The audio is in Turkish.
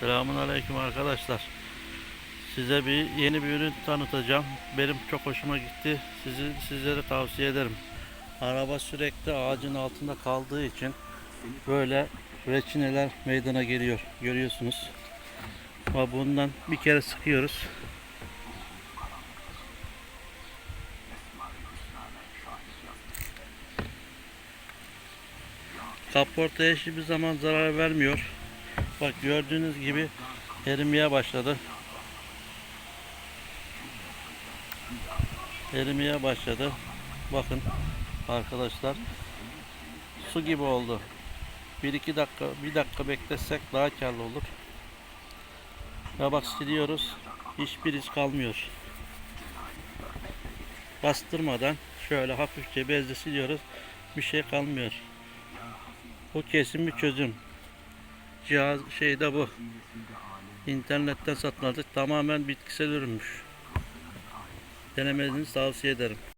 Selamun Aleyküm arkadaşlar. Size bir yeni bir ürün tanıtacağım. Benim çok hoşuma gitti. Sizi sizlere tavsiye ederim. Araba sürekli ağacın altında kaldığı için böyle reçineler meydana geliyor. Görüyorsunuz. Ama bundan bir kere sıkıyoruz. Kaportaya hiçbir zaman zarar vermiyor. Bak gördüğünüz gibi erimeye başladı. Erimeye başladı. Bakın arkadaşlar su gibi oldu. 1-2 dakika, bir dakika beklesek daha karlı olur. Ve bak siliyoruz. Hiçbir iz kalmıyor. Bastırmadan şöyle hafifçe bezle siliyoruz. Bir şey kalmıyor. Bu kesin bir çözüm. Cihaz şey de bu. İnternetten satın aldık. Tamamen bitkisel ürünmüş. Denemenizi tavsiye ederim.